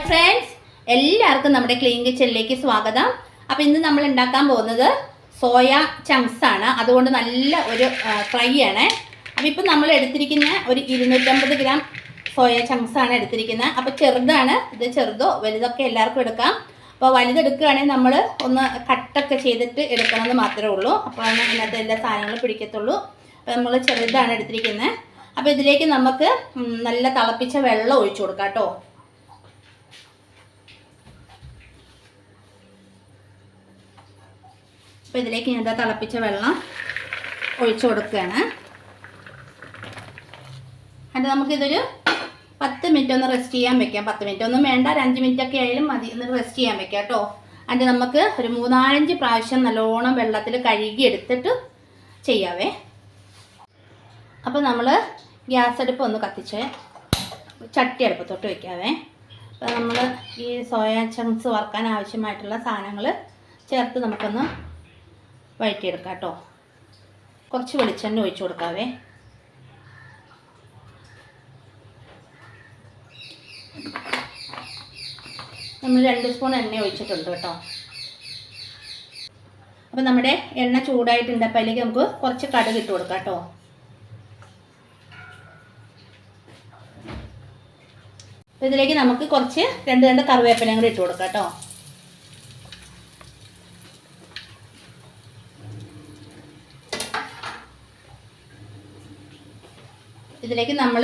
Hi friends എല്ലാവർക്കും നമ്മുടെ clean കിച്ചണിലേക്ക് സ്വാഗതം. അപ്പോൾ ഇന്ന് നമ്മൾ ഉണ്ടാക്കാൻ പോകുന്നത് സോയ ചങ്ക്സ് ആണ്. അതുകൊണ്ട് നല്ല ഒരു ഫ്രൈ ആണ്. അപ്പോൾ ഇപ്പം നമ്മൾ എടുത്തിരിക്കുന്ന ഒരു ഇരുന്നൂറ്റമ്പത് ഗ്രാം സോയ ചങ്ക്സ് ആണ് എടുത്തിരിക്കുന്നത്. അപ്പോൾ ചെറുതാണ് ഇത് ചെറുതോ വലുതൊക്കെ എല്ലാവർക്കും എടുക്കാം. അപ്പോൾ വലുതെടുക്കുകയാണെങ്കിൽ നമ്മൾ ഒന്ന് കട്ടൊക്കെ ചെയ്തിട്ട് എടുക്കണമെന്ന് മാത്രമേ ഉള്ളൂ. അപ്പോൾ അതിനകത്ത് എല്ലാ സാധനങ്ങളും പിടിക്കത്തുള്ളൂ. അപ്പോൾ നമ്മൾ ചെറുതാണ് എടുത്തിരിക്കുന്നത്. അപ്പോൾ ഇതിലേക്ക് നമുക്ക് നല്ല തിളപ്പിച്ച വെള്ളം ഒഴിച്ചു കൊടുക്കാം കേട്ടോ. അപ്പോൾ ഇതിലേക്ക് ഞാൻ തിളപ്പിച്ച വെള്ളം ഒഴിച്ചു കൊടുക്കുകയാണ്. അത് നമുക്കിതൊരു പത്ത് മിനിറ്റ് ഒന്ന് റെസ്റ്റ് ചെയ്യാൻ വെക്കാം. പത്ത് മിനിറ്റ് ഒന്നും വേണ്ട. ഒരു അഞ്ച് മിനിറ്റ് ഒക്കെ ആയാലും മതി. ഒന്ന് റെസ്റ്റ് ചെയ്യാൻ വെക്കാം കേട്ടോ. അതിന്റെ നമുക്ക് ഒരു മൂന്നാലഞ്ച് പ്രാവശ്യം നല്ലോണം വെള്ളത്തിൽ കഴുകി എടുത്തിട്ട് ചെയ്യാവേ. അപ്പോൾ നമ്മൾ ഗ്യാസ് അടുപ്പ് ഒന്ന് കത്തിച്ച് ചട്ടി അടുപ്പത്തോട്ട് വെക്കാവേ. അപ്പോൾ നമ്മൾ ഈ സോയ ചങ്ക്സ് വറുക്കാൻ ആവശ്യമായിട്ടുള്ള സാധനങ്ങൾ ചേർത്ത് നമുക്കൊന്ന് വഴറ്റിയെടുക്കാം കേട്ടോ കുറച്ച് വെളിച്ചെണ്ണ ഒഴിച്ചു കൊടുക്കാവേ. നമ്മൾ രണ്ട് സ്പൂൺ എണ്ണ ഒഴിച്ചിട്ടുണ്ട് കേട്ടോ. അപ്പോൾ നമ്മുടെ എണ്ണ ചൂടായിട്ടുണ്ട്. അപ്പോൾ നമുക്ക് കുറച്ച് കടുക് ഇട്ട് കൊടുക്കാം കേട്ടോ. ഇതിലേക്ക് നമുക്ക് കുറച്ച് രണ്ട് രണ്ട് കറിവേപ്പിലയും കൂടി ഇട്ട് കൊടുക്കാം കേട്ടോ. ഇതിലേക്ക് നമ്മൾ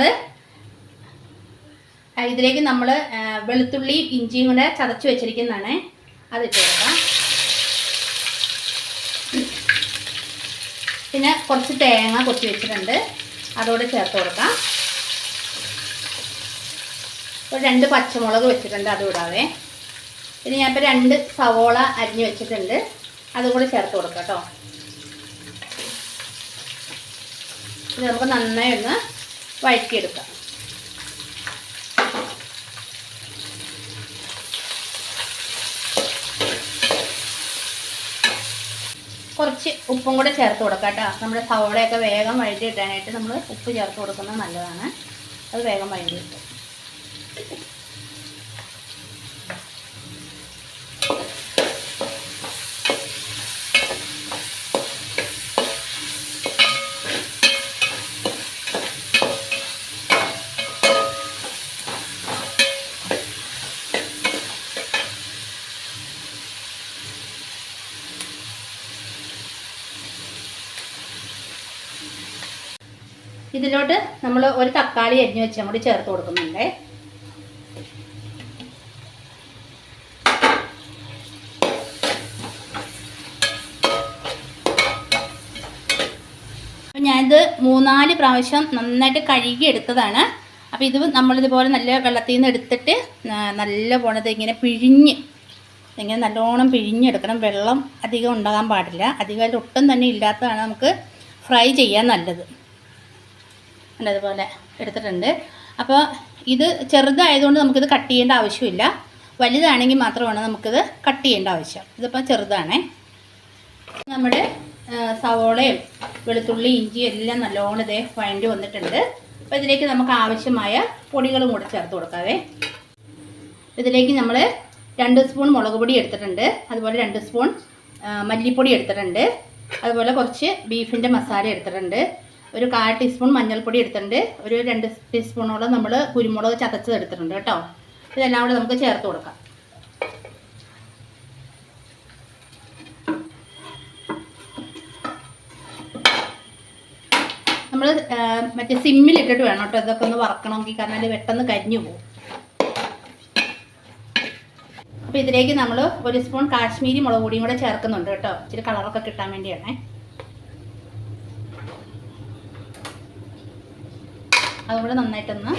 ഇതിലേക്ക് നമ്മൾ വെളുത്തുള്ളി ഇഞ്ചിയും കൂടെ ചതച്ച് വെച്ചിരിക്കുന്നതാണ്. അതിട്ട് പിന്നെ കുറച്ച് തേങ്ങ കൊത്തി വെച്ചിട്ടുണ്ട്. അതോടെ ചേർത്ത് കൊടുക്കാം. ഒരു രണ്ട് പച്ചമുളക് വെച്ചിട്ടുണ്ട് അത് കൂടാതെ പിന്നെ ഞാൻ ഇപ്പോൾ രണ്ട് സവോള അരിഞ്ഞ് വെച്ചിട്ടുണ്ട്. അതും കൂടെ ചേർത്ത് കൊടുക്കാം കേട്ടോ. ഇത് നമുക്ക് നന്നായി ഒന്ന് വഴറ്റിയെടുക്കാം. കുറച്ച് ഉപ്പും കൂടെ ചേർത്ത് കൊടുക്കാം കേട്ടോ. നമ്മുടെ സവോളയൊക്കെ വേഗം വഴറ്റി കിട്ടാനായിട്ട് നമ്മൾ ഉപ്പ് ചേർത്ത് കൊടുക്കുന്നത് നല്ലതാണ്. അത് വേഗം വഴറ്റി കിട്ടും ഇതിലോട്ട് നമ്മൾ ഒരു തക്കാളി അരിഞ്ഞു വെച്ചാൽ കൂടി ചേർത്ത് കൊടുക്കുന്നുണ്ട്. അപ്പം ഞാനിത് മൂന്നാൽ പ്രാവശ്യം നന്നായിട്ട് കഴുകി എടുത്തതാണ്. അപ്പോൾ ഇത് നമ്മളിതുപോലെ നല്ല വെള്ളത്തിൽ നിന്ന് എടുത്തിട്ട് നല്ല പോണത് ഇങ്ങനെ പിഴിഞ്ഞ് ഇങ്ങനെ നല്ലോണം പിഴിഞ്ഞെടുക്കണം. വെള്ളം അധികം ഉണ്ടാകാൻ പാടില്ല. അധികം ഒട്ടും തന്നെ ഇല്ലാത്തതാണ് നമുക്ക് ഫ്രൈ ചെയ്യാൻ നല്ലത്. അതുപോലെ എടുത്തിട്ടുണ്ട്. അപ്പോൾ ഇത് ചെറുതായതുകൊണ്ട് നമുക്കിത് കട്ട് ചെയ്യേണ്ട ആവശ്യമില്ല. വലുതാണെങ്കിൽ മാത്രമാണ് നമുക്കിത് കട്ട് ചെയ്യേണ്ട ആവശ്യം. ഇതിപ്പോൾ ചെറുതാണേ. നമ്മുടെ സവോളയും വെളുത്തുള്ളി ഇഞ്ചി എല്ലാം നല്ലോണം ഇതേ വഴണ്ടി വന്നിട്ടുണ്ട്. അപ്പോൾ ഇതിലേക്ക് നമുക്ക് ആവശ്യമായ പൊടികളും കൂടെ ചേർത്ത് കൊടുക്കാവേ. ഇതിലേക്ക് നമ്മൾ രണ്ട് സ്പൂൺ മുളക് പൊടി എടുത്തിട്ടുണ്ട്. അതുപോലെ രണ്ട് സ്പൂൺ മല്ലിപ്പൊടി എടുത്തിട്ടുണ്ട്. അതുപോലെ കുറച്ച് ബീഫിന്റെ മസാല എടുത്തിട്ടുണ്ട്. ഒരു കാൽ ടീസ്പൂൺ മഞ്ഞൾപ്പൊടി എടുത്തിട്ടുണ്ട്. ഒരു രണ്ട് ടീസ്പൂണോളം നമ്മൾ കുരുമുളക് ചതച്ചത് എടുത്തിട്ടുണ്ട് കേട്ടോ. ഇതെല്ലാം കൂടെ നമുക്ക് ചേർത്ത് കൊടുക്കാം. നമ്മൾ മറ്റേ സിമ്മിലിട്ടിട്ട് വേണം കേട്ടോ. ഇതൊക്കെ ഒന്ന് വറക്കണമെങ്കിൽ കാരണം അത് പെട്ടെന്ന് കരിഞ്ഞു പോകും. അപ്പോൾ ഇതിലേക്ക് നമ്മൾ ഒരു സ്പൂൺ കാശ്മീരി മുളക് പൊടിയും കൂടെ ചേർക്കുന്നുണ്ട് കേട്ടോ. ഇച്ചിരി കളറൊക്കെ കിട്ടാൻ വേണ്ടിയാണേ. അതുകൂടെ നന്നായിട്ടൊന്ന്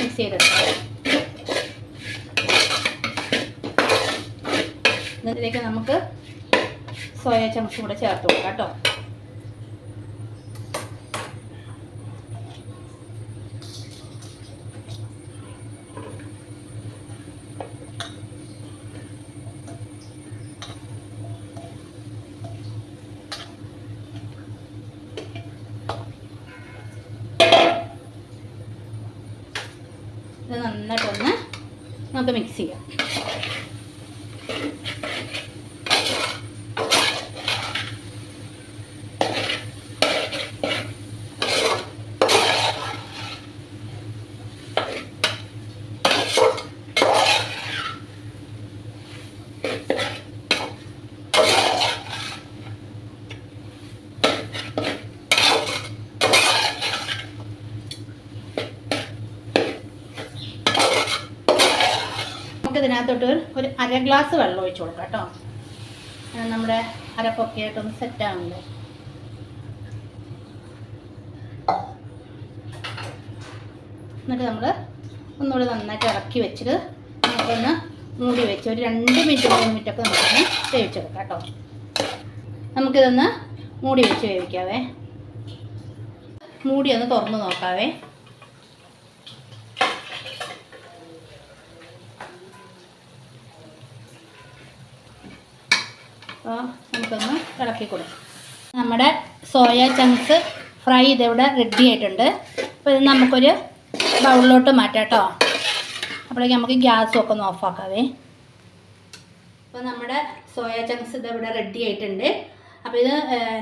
മിക്സ് ചെയ്തെടുക്കാം. ഇതിലേക്ക് നമുക്ക് സോയ ചങ്ക്സ് കൂടെ ചേർത്ത് കൊടുക്കാം കേട്ടോ. ഇത് നന്നായിട്ടൊന്ന് നമുക്ക് മിക്സ് ചെയ്യാം. നമുക്ക് ഇതിനകത്തോട്ട് ഒരു അര ഗ്ലാസ് വെള്ളം ഒഴിച്ച് കൊടുക്കാം കേട്ടോ. നമ്മുടെ അരപ്പൊക്കെ ആയിട്ടൊന്ന് സെറ്റ് ആവുന്നുണ്ട്. എന്നിട്ട് നമ്മൾ ഒന്നുകൂടി നന്നായിട്ട് ഇറക്കി വെച്ചിട്ട് നമുക്കൊന്ന് മൂടി വെച്ച് ഒരു രണ്ട് മിനിറ്റ് മൂന്ന് മിനിറ്റ് ഒക്കെ നമുക്കൊന്ന് വേവിച്ചെടുക്കാം കേട്ടോ. നമുക്കിതൊന്ന് മൂടി വെച്ച് വേവിക്കാവേ. മൂടി ഒന്ന് തുറന്ന് നോക്കാവേ. നമുക്കൊന്ന് ഇളക്കി കൊടുക്കാം നമ്മുടെ സോയ ചങ്ക്സ് ഫ്രൈ ഇതിവിടെ റെഡി ആയിട്ടുണ്ട്. അപ്പോൾ ഇത് നമുക്കൊരു ബൗളിലോട്ട് മാറ്റാം കേട്ടോ അപ്പോഴേക്കും നമുക്ക് ഗ്യാസും ഒക്കെ ഒന്ന് ഓഫാക്കാവേ അപ്പോൾ നമ്മുടെ സോയ ചങ്ക്സ് ഇതിവിടെ റെഡി ആയിട്ടുണ്ട്. അപ്പോൾ ഇത്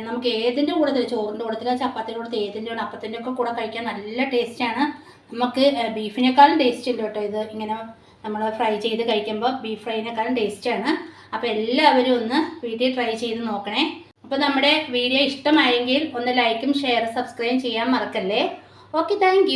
നമുക്ക് ഏതിന്റെ കൂടെ ചോറിന്റെ കൂടത്തിലോ ചപ്പാത്തിന്റെ കൂടെ ഏതിന്റെ കൂടെ അപ്പത്തിന്റെ ഒക്കെ കൂടെ കഴിക്കാൻ നല്ല ടേസ്റ്റാണ് നമുക്ക് ബീഫിനേക്കാളും ടേസ്റ്റ് ഉണ്ട് കേട്ടോ ഇത്. ഇങ്ങനെ നമ്മൾ ഫ്രൈ ചെയ്ത് കഴിക്കുമ്പോൾ ബീഫ് ഫ്രൈനേക്കാളും ടേസ്റ്റാണ് അപ്പോൾ എല്ലാവരും ഒന്ന് വീട്ടിൽ ട്രൈ ചെയ്ത് നോക്കണേ. അപ്പോൾ നമ്മുടെ വീഡിയോ ഇഷ്ടമായെങ്കിൽ ഒന്ന് ലൈക്കും ഷെയറും സബ്സ്ക്രൈബ് ചെയ്യാൻ മറക്കല്ലേ. Okay thank